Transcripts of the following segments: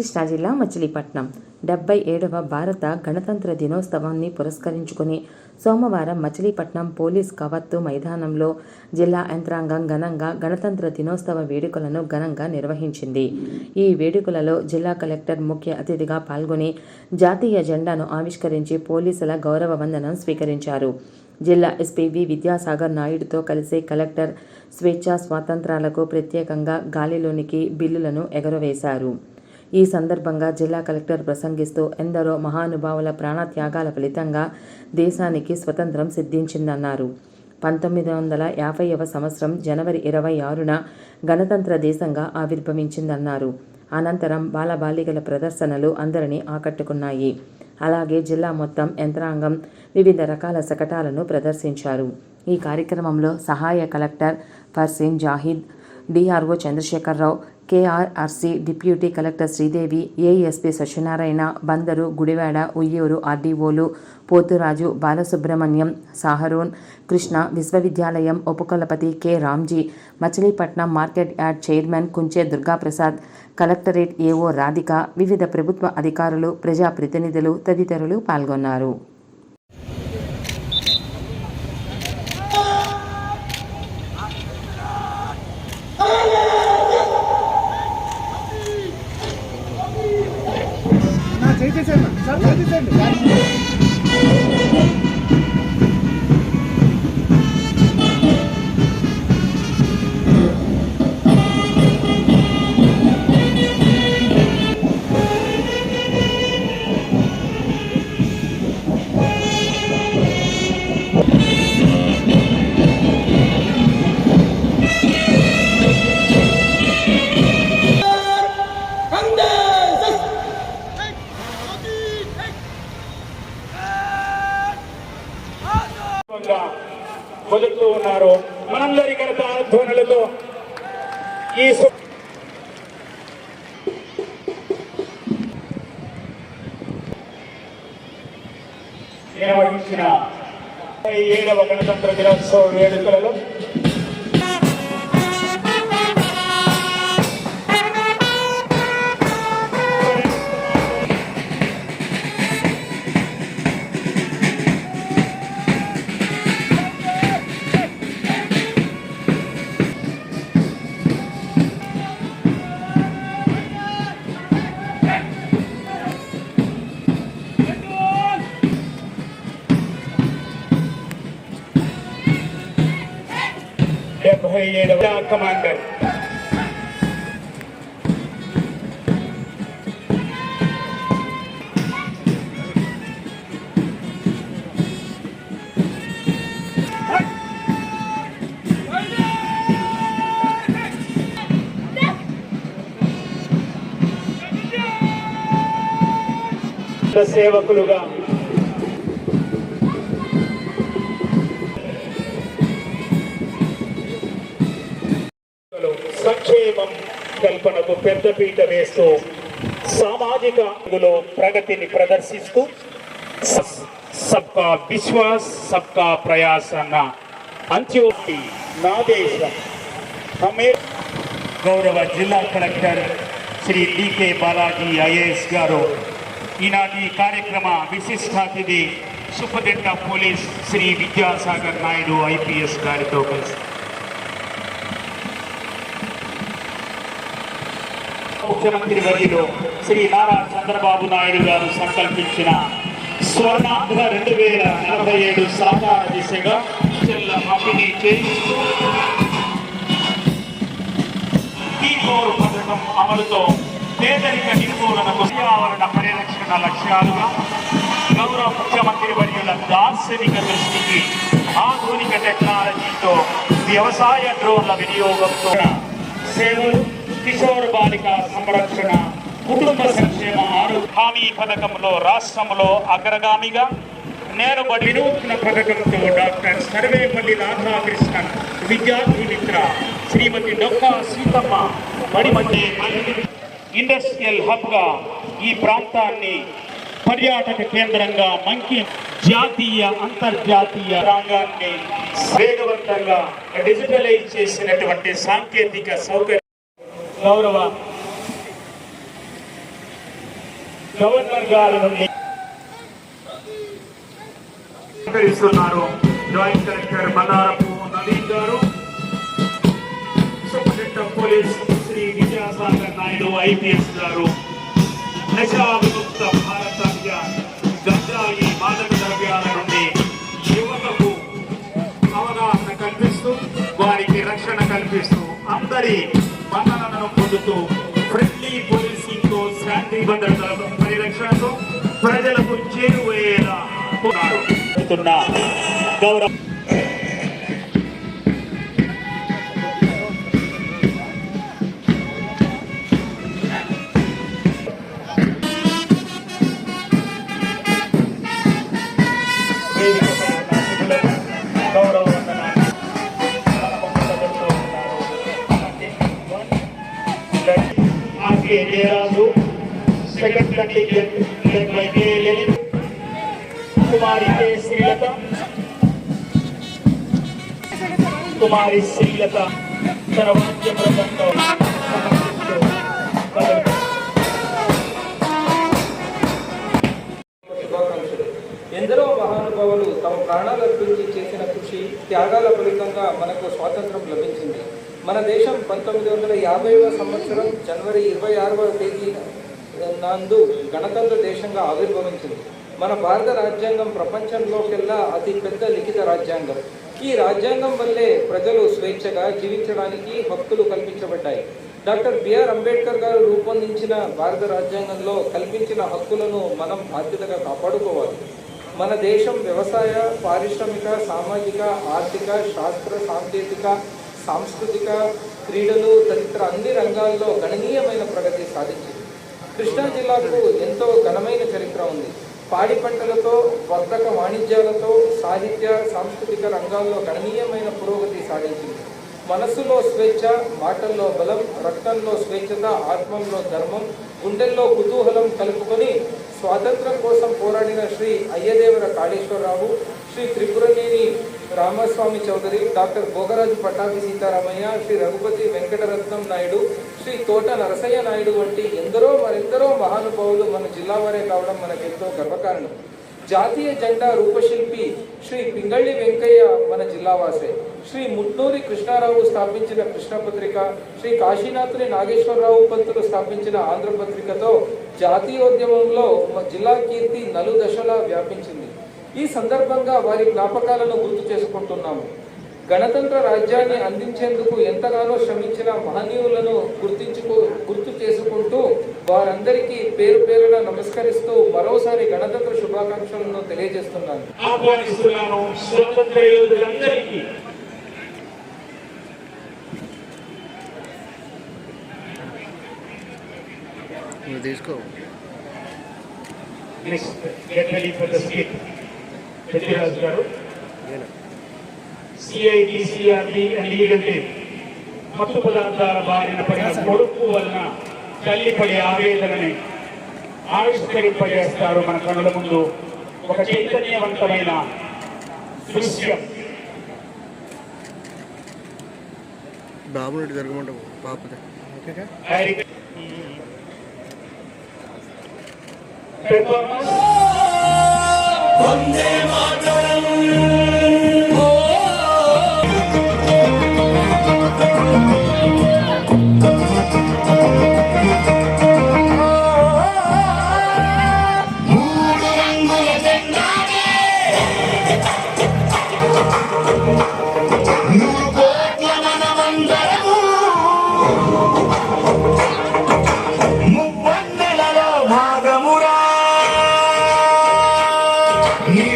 కృష్ణా జిల్లా మచిలీపట్నం. డెబ్బై ఏడవ భారత గణతంత్ర దినోత్సవాన్ని పురస్కరించుకుని సోమవారం మచిలీపట్నం పోలీస్ కవత్తు మైదానంలో జిల్లా యంత్రాంగం ఘనంగా గణతంత్ర దినోత్సవ వేడుకలను ఘనంగా నిర్వహించింది. ఈ వేడుకలలో జిల్లా కలెక్టర్ ముఖ్య అతిథిగా పాల్గొని జాతీయ జెండాను ఆవిష్కరించి పోలీసుల గౌరవ వందనం స్వీకరించారు. జిల్లా ఎస్పీ వి విద్యాసాగర్ నాయుడుతో కలిసి కలెక్టర్ స్వేచ్ఛా స్వాతంత్రాలకు ప్రత్యేకంగా గాలిలోనికి బిల్లులను ఎగరవేశారు. ఈ సందర్భంగా జిల్లా కలెక్టర్ ప్రసంగిస్తూ ఎందరో మహానుభావుల ప్రాణత్యాగాల ఫలితంగా దేశానికి స్వతంత్రం సిద్ధించిందన్నారు. పంతొమ్మిది వందల యాభైవ సంవత్సరం జనవరి ఇరవై ఆరున గణతంత్ర దేశంగా ఆవిర్భవించిందన్నారు. అనంతరం బాలబాలికల ప్రదర్శనలు అందరినీ ఆకట్టుకున్నాయి. అలాగే జిల్లా మొత్తం యంత్రాంగం వివిధ రకాల శకటాలను ప్రదర్శించారు. ఈ కార్యక్రమంలో సహాయ collector Farzeen Zahid DRO Chandrasekhararao KRRC deputy collector Sridevi ASP Satyanarayana Bandaru Gudivada Uyyuru ఆర్డీఓలు Poturaju Balasubrahmanyam సాహరోన్ కృష్ణ విశ్వవిద్యాలయం ఉపకులపతి K Ramji Machilipatnam market yard chairman Kunche Durgaprasad collectorate AO Radhika వివిధ ప్రభుత్వ అధికారులు ప్రజాప్రతినిధులు తదితరులు పాల్గొన్నారు. సార్ ఈ సు- నిర్వహించిన ఏడవ గణతంత్ర దినోత్సవ వేడుకలలో డెబ్బై ఏడవ కమాండర్ సేవకులుగా కల్పనకు పెద్దపీట వేస్తూ సామాజిక ప్రగతిని ప్రదర్శిస్తూ సబ్కా విశ్వాస్ సబ్కా ప్రయాస్ అన్న అంత్యోక్తి నా దేశం హమే గౌరవ జిల్లా collector Shri DK Balaji IAS గారు. ఈనాటి కార్యక్రమ విశిష్ట అతిథి superintendent of police Shri Vidyasagar Naidu IPS గారితో కలిసి ముఖ్యమంత్రి వర్యులు శ్రీ నారా చంద్రబాబు నాయుడు గారు సంకల్పించిన స్వర్ణాంధ్ర రెండు వేల నలభై ఏడు సాకార దిశగా చెల్ల పంపిణీ చేయిస్తూ పథకం అమలుతో పేదరిక నిర్మూలనకు పర్యావరణ పరిరక్షణ లక్ష్యాలుగా గౌరవ ముఖ్యమంత్రి వర్యుల దార్శనిక దృష్టికి ఆధునిక టెక్నాలజీతో వ్యవసాయ డ్రోన్ల వినియోగంతో సేవలు కిషోర్ బాలిక సంరక్షణ కుటుంబ సంక్షేమ ఆరోగ్య హామీ పథకంలో రాష్ట్రంలో అగ్రగామిగా నేరుబడి వినూత్న పథకంతో డాక్టర్ సర్వేపల్లి రాధాకృష్ణన్ విద్యార్థి మిత్ర శ్రీమతి డొక్కా సీతమ్మ మడిమధ్య ఇండస్ట్రియల్ హబ్గా ఈ ప్రాంతాన్ని పర్యాటక కేంద్రంగా మంకి జాతీయ అంతర్జాతీయ రంగాన్ని వేగవంతంగా డిజిటలైజ్ చేసినటువంటి సాంకేతిక సౌకర్యం గౌరవ గవర్నర్ గారి నుండి సహకరిస్తున్నారు జాయింట్ కలెక్టర్ మల్లారపు నవీన్ గారు. Superintendent of police Shri Vidyasagar Naidu IPS గారు. నశా విముక్త భారత అభియాన్ గంజాయి మాదక ద్రవ్యాల నుండి యువతకు అవగాహన కల్పిస్తూ వారికి రక్షణ కల్పిస్తూ అందరి మరణాలను పొందుతూ ఫ్రెండ్లీ పోలీసింగ్తో శాంతి భద్రతల పరిరక్షణతో ప్రజలకు చేరువయ్యేలా ఉన్నారు. గౌరవ సెకండ్ లలిత్ కుమారి కె శ్రీలత కుమారి శ్రీలత తన వాద్య బృందంతో ఎందరో మహానుభావులు తమ ప్రాణాలు అర్పించి చేసిన కృషి త్యాగాల ఫలితంగా మనకు స్వాతంత్రం లభించింది. మన దేశం పంతొమ్మిది వందల యాభైవ సంవత్సరం జనవరి ఇరవై ఆరవ తేదీన నందు గణతంత్ర దేశంగా ఆవిర్భవించింది. మన భారత రాజ్యాంగం ప్రపంచంలోకెల్లా అతి పెద్ద లిఖిత రాజ్యాంగం. ఈ రాజ్యాంగం వల్లే ప్రజలు స్వేచ్ఛగా జీవించడానికి హక్కులు కల్పించబడ్డాయి. డాక్టర్ బిఆర్ అంబేద్కర్ గారు రూపొందించిన భారత రాజ్యాంగంలో కల్పించిన హక్కులను మనం బాధ్యతగా కాపాడుకోవాలి. మన దేశం వ్యవసాయ పారిశ్రామిక సామాజిక ఆర్థిక శాస్త్ర సాంకేతిక సాంస్కృతిక క్రీడలు తదితర అన్ని రంగాల్లో గణనీయమైన ప్రగతి సాధించింది. కృష్ణా జిల్లాకు ఎంతో ఘనమైన చరిత్ర ఉంది. పాడి పంటలతో వర్తక వాణిజ్యాలతో సాహిత్య సాంస్కృతిక రంగాల్లో గణనీయమైన పురోగతి సాధించింది. మనస్సులో స్వేచ్ఛ మాటల్లో బలం రక్తంలో స్వేచ్ఛత ఆత్మంలో ధర్మం గుండెల్లో కుతూహలం కలుపుకొని స్వాతంత్రం కోసం పోరాడిన శ్రీ అయ్యదేవర కాళేశ్వరరావు శ్రీ త్రిపురనేని రామస్వామి చౌదరి డాక్టర్ భోగరాజు పట్టాభి సీతారామయ్య శ్రీ రఘుపతి వెంకటరత్నం నాయుడు శ్రీ తోట నరసయ్య నాయుడు వంటి ఎందరో మరెందరో మహానుభావులు మన జిల్లా వారే కావడం మనకెంతో గర్వకారణం. జాతీయ జెండా రూపశిల్పి శ్రీ పింగళి వెంకయ్య మన జిల్లావాసే. శ్రీ ముట్నూరి కృష్ణారావు స్థాపించిన కృష్ణపత్రిక శ్రీ కాశీనాథుని నాగేశ్వరరావు పంతులు స్థాపించిన ఆంధ్రపత్రికతో జాతీయోద్యమంలో జిల్లా కీర్తి నలుదశలా వ్యాపించింది. ఈ సందర్భంగా వారి జ్ఞాపకాలను గుర్తు చేసుకుంటున్నాము. గణతంత్ర రాజ్యాన్ని అందించేందుకు ఎంతగానో శ్రమించిన మహనీయులను గుర్తించుకో గుర్తు చేసుకుంటూ వారందరికీ పేరు పేరున నమస్కరిస్తూ మరోసారి గణతంత్ర శుభాకాంక్షలను తెలియజేస్తున్నాను. ఆహ్వానిస్తున్నాను స్వాతంత్ర యోధులందరికీ. నువ్వు తీసుకో. Please get ready for the skit. Peddiraju గారు. సిఐడిసిఆర్బి అండ్ లీగల్ టీమ్ మత్తు పదార్థాల బారిన పడిన కొడుకు వలన తల్లి పడే ఆవేదనని ఆవిష్కరింపజేస్తారు మన కనుల ముందు ఒక చైతన్యవంతమైన దృశ్యం. బాబు నుండి జరగమంటావు పాపదే ఓకేగా డైరెక్ట్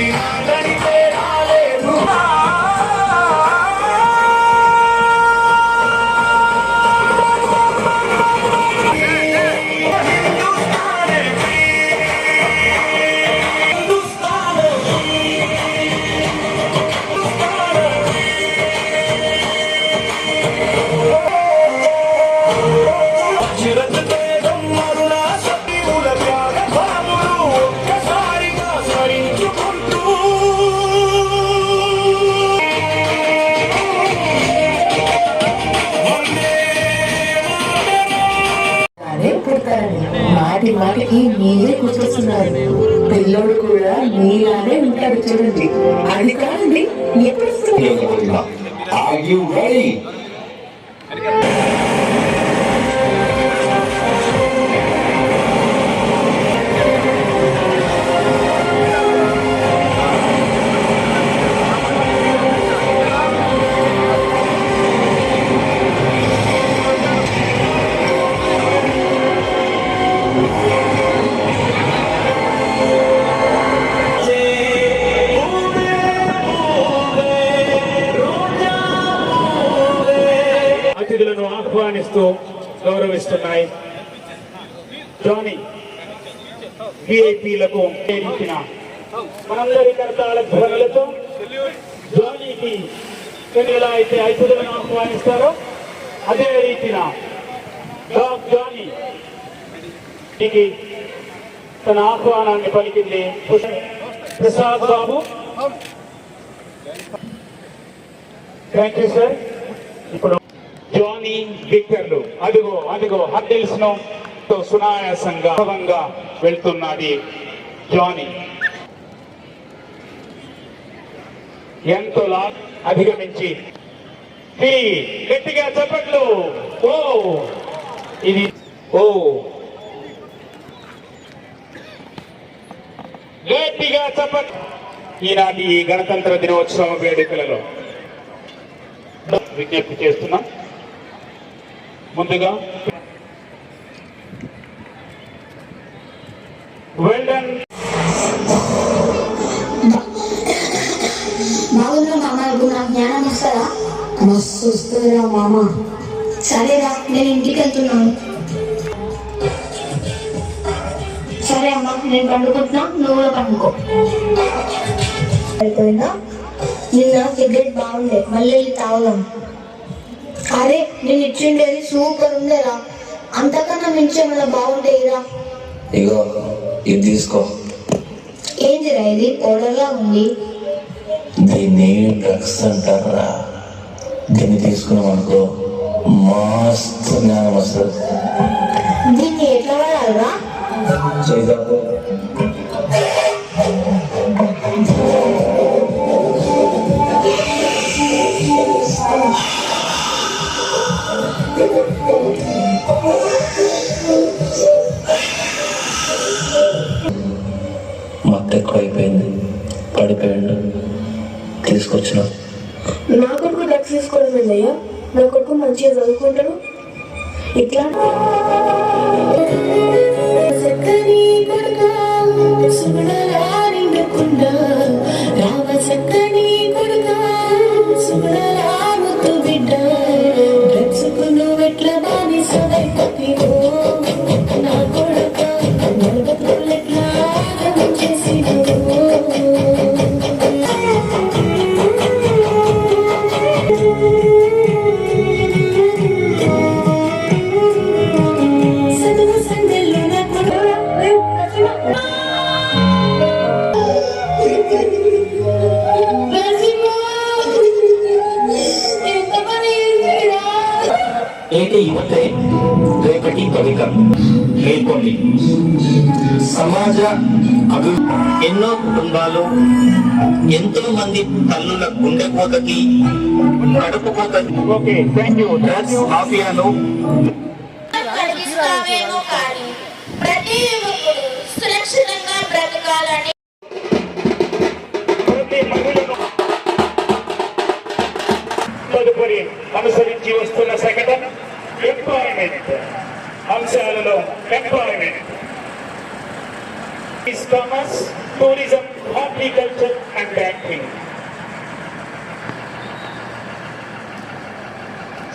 me. ఇలాంటి అందరికి మీరే గుర్తొస్తున్నారు పిల్లోడు కూడా మీలానే ఉంటాడు చూడండి అది కాదండి ఎప్పుడు వస్తున్నారు? Are you ready? ఆహ్వానిస్తూ గౌరవిస్తున్నాయి. జానీ విఐపీలకు ప్రేరించిన మనందరి కర్తాల ధ్వనులతో జానీకి ఎలా అయితే అతిథులను ఆహ్వానిస్తారో. అదే రీతిన డాగ్ తన ఆహ్వానాన్ని పలికింది Prasad Babu. Thank you sir ఇప్పుడు జానీ విక్టర్లు. అదిగో అదిగో హర్డిల్స్ను తో సునాయాసంగా వెళ్తున్నది జానీ. ఎంతో లా అధిగమించి. గట్టిగా చెప్పట్లు. ఓ ఇది ఓ. గట్టిగా చెప్పట్ ఈనాటి ఈ గణతంత్ర దినోత్సవ వేడుకలలో. విజ్ఞప్తి చేస్తున్నాం. ముందుగా వెల్డన్ బాగున్నా మామ ఇప్పుడు నాకు జ్ఞానం వస్తుందా? మస్తు వస్తుందిరా మామ. సరేరా నేను ఇంటికి వెళ్తున్నాను. సరే అమ్మా నేను పండుకుంటున్నా నువ్వు కూడా పండుకో. అయిపోయిందా? నిన్న సిగరెట్ బాగుండే మళ్ళీ తాగుదాం. అరే నేను ఇచ్చిండేది సూపర్ ఉండేరా అంతకన్నా మించేమన్నా బాగుండేదిరా ఇగో ఇది తీసుకో. ఏంటిరా ఇది? పౌడర్లా ఉంది. దీన్ని డ్రగ్స్ అంటారా దీన్ని తీసుకున్నాం అనుకో మస్తు జ్ఞానం వస్తుంది. దీన్ని ఎట్లా వాడాలరా? చేద్దాము తీసుకొచ్చిన నా కొడుకు డ్రగ్స్ తీసుకోవడం ఏందయ్యా? నా కొడుకు మంచిగా చదువుకుంటాడు. ఇట్లా? చక్కని కొడుకా, సుగుణాలా నిండుకుండా, రామ యువతే రేపటి భవితం మేల్కోండి సమాజ అభి ఎన్నో కుటుంబాలు ఎంతో మంది తల్లుల గుండెపోతకి కడుపు కోతకి ఓకే థ్యాంక్ యూ డ్రగ్స్ మాఫియాను కలిగిస్తావేమో కానీ ప్రతి యువకుడు సురక్షితంగా బ్రతకాలని ప్రతి మహిళను తదుపరి అనుసరించి వస్తున్న శకటం ఎంప్లాయ్మెంట్ అంశాలలో employment commerce tourism horticulture and banking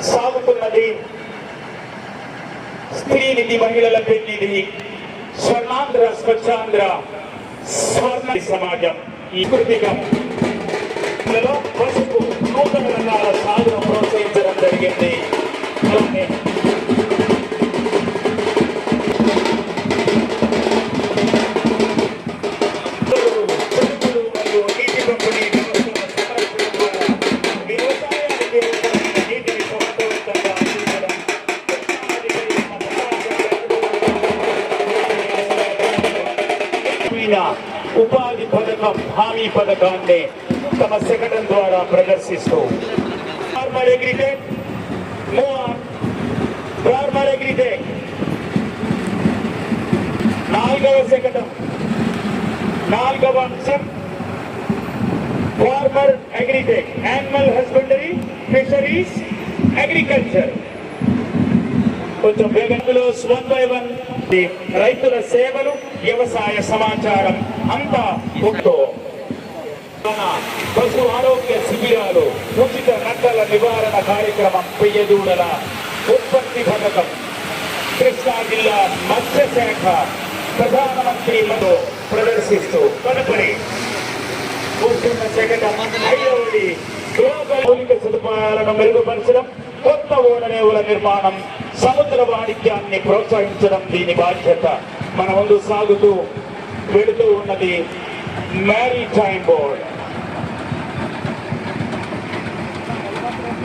సాగుతున్నది స్త్రీ నిధి మహిళల పెళ్ళిది. స్వర్ణాంధ్ర స్వచ్ఛాంధ్ర స్వర్ణ సమాజం. ఈ కృతిగా పసుపు నూతన రంగాల సాధన ప్రోత్సహించడం జరిగింది. よね。నాలుగవ అంశం farmer agritech animal husbandry fisheries agriculture కొంచెం వేగంలో వన్ బై వన్ రైతుల సేవలు వ్యవసాయ సమాచారం అంతా ఒకటో పశు ఆరోగ్య శిబిరాలు ఉచిత నక్కల నివారణ కార్యక్రమం పెయ్యదూడల ఉత్పత్తి పథకం. కృష్ణా జిల్లా మత్స్యశాఖ ప్రధానమంత్రి మతో ప్రదర్శిస్తూ తదుపరి కూర్చున్న శకటం ఐదవది మౌలిక సదుపాయాలను మెరుగుపరచడం కొత్త ఓడరేవుల నిర్మాణం సముద్ర వాణిజ్యాన్ని ప్రోత్సహించడం దీని బాధ్యత. మన ముందు సాగుతూ వెళుతూ ఉన్నది మ్యారీ టైమ్ బోర్డ్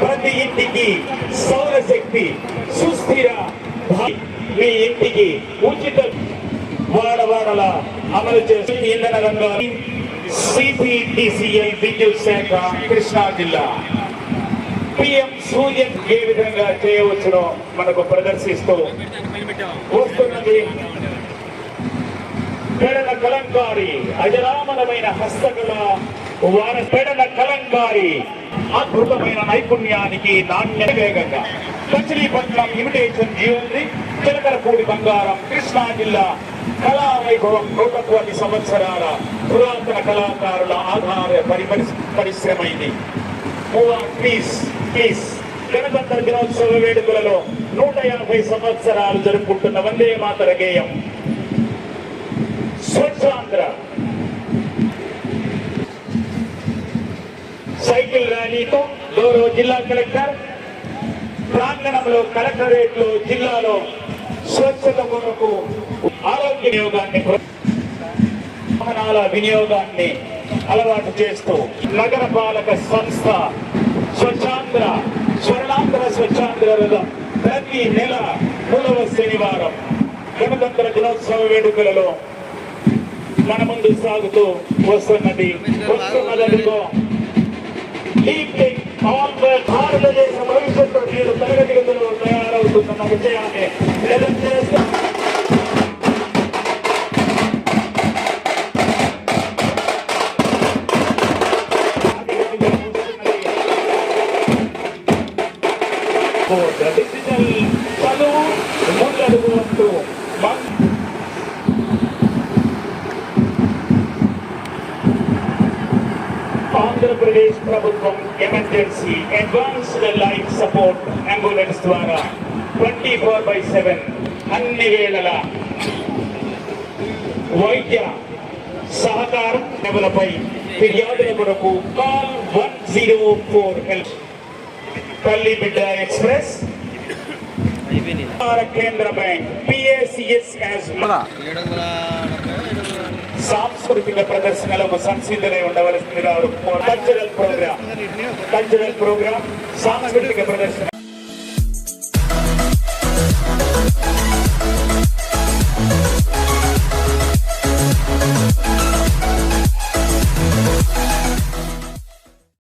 ప్రతి ఇంటికి సౌరశక్తి సుస్థిర మీ ఇంటికి ఉచిత వాడవాడల అమలు చేసి ఇంధన రంగాన్ని సిపిటిసిఎల్ విద్యుత్ శాఖ కృష్ణా జిల్లా. పిఎం సూర్యన్ ఏ విధంగా చేయవచ్చునో మనకు ప్రదర్శిస్తూ వస్తున్నది. పెడన కలంకారి అజరామరమైన హస్తకళ వార పెడన కలంకారి అద్భుతమైన నైపుణ్యానికి నాణ్యత వేగంగా. మచిలీపట్నం ఇమిటేషన్ జ్యువెలరీ చిలకలపూడి బంగారం కృష్ణా జిల్లా కళా వైభవం నూట కోటి సంవత్సరాల పురాతన కళాకారుల ఆధార పరిపరి పరిశ్రమ ఇది ప్లీజ్ ప్లీజ్ గణతంత్ర దినోత్సవ వేడుకలలో నూట యాభై సంవత్సరాలు జరుపుకుంటున్న వందే మాతర గేయం స్వచ్ఛాంధ్ర. సైకిల్ ర్యాలీతో గౌరవ జిల్లా కలెక్టర్ ప్రాంగణంలో కలెక్టరేట్లో జిల్లాలో స్వచ్ఛత కొరకు ఆరోగ్య వినియోగాన్ని వాహనాల వినియోగాన్ని అలవాటు చేస్తూ నగర పాలక సంస్థ స్వచ్ఛాంధ్ర స్వర్ణాంధ్ర స్వచ్ఛాంధ్ర ప్రతి నెల మూడవ శనివారం గణతంత్ర దినోత్సవ వేడుకలలో మన ముందు సాగుతూ వస్తున్నది. వస్తున్నదనుకో Kawan berharap dengan semangat terkini dan tenaga kita. వైద్య సహకారం సేవలపై ఫిర్యాదుల కొరకు call one zero four help తల్లి బిడ్డ ఎక్స్ప్రెస్ ఆహార కేంద్ర బ్యాంక్ పిఏసిఎస్ యాజ్ సాంస్కృతిక ప్రదర్శనలకు సంసిద్ధులై ఉండవలసిందిగా కల్చరల్ ప్రోగ్రామ్ కల్చరల్ ప్రోగ్రామ్ సాంస్కృతిక ప్రదర్శన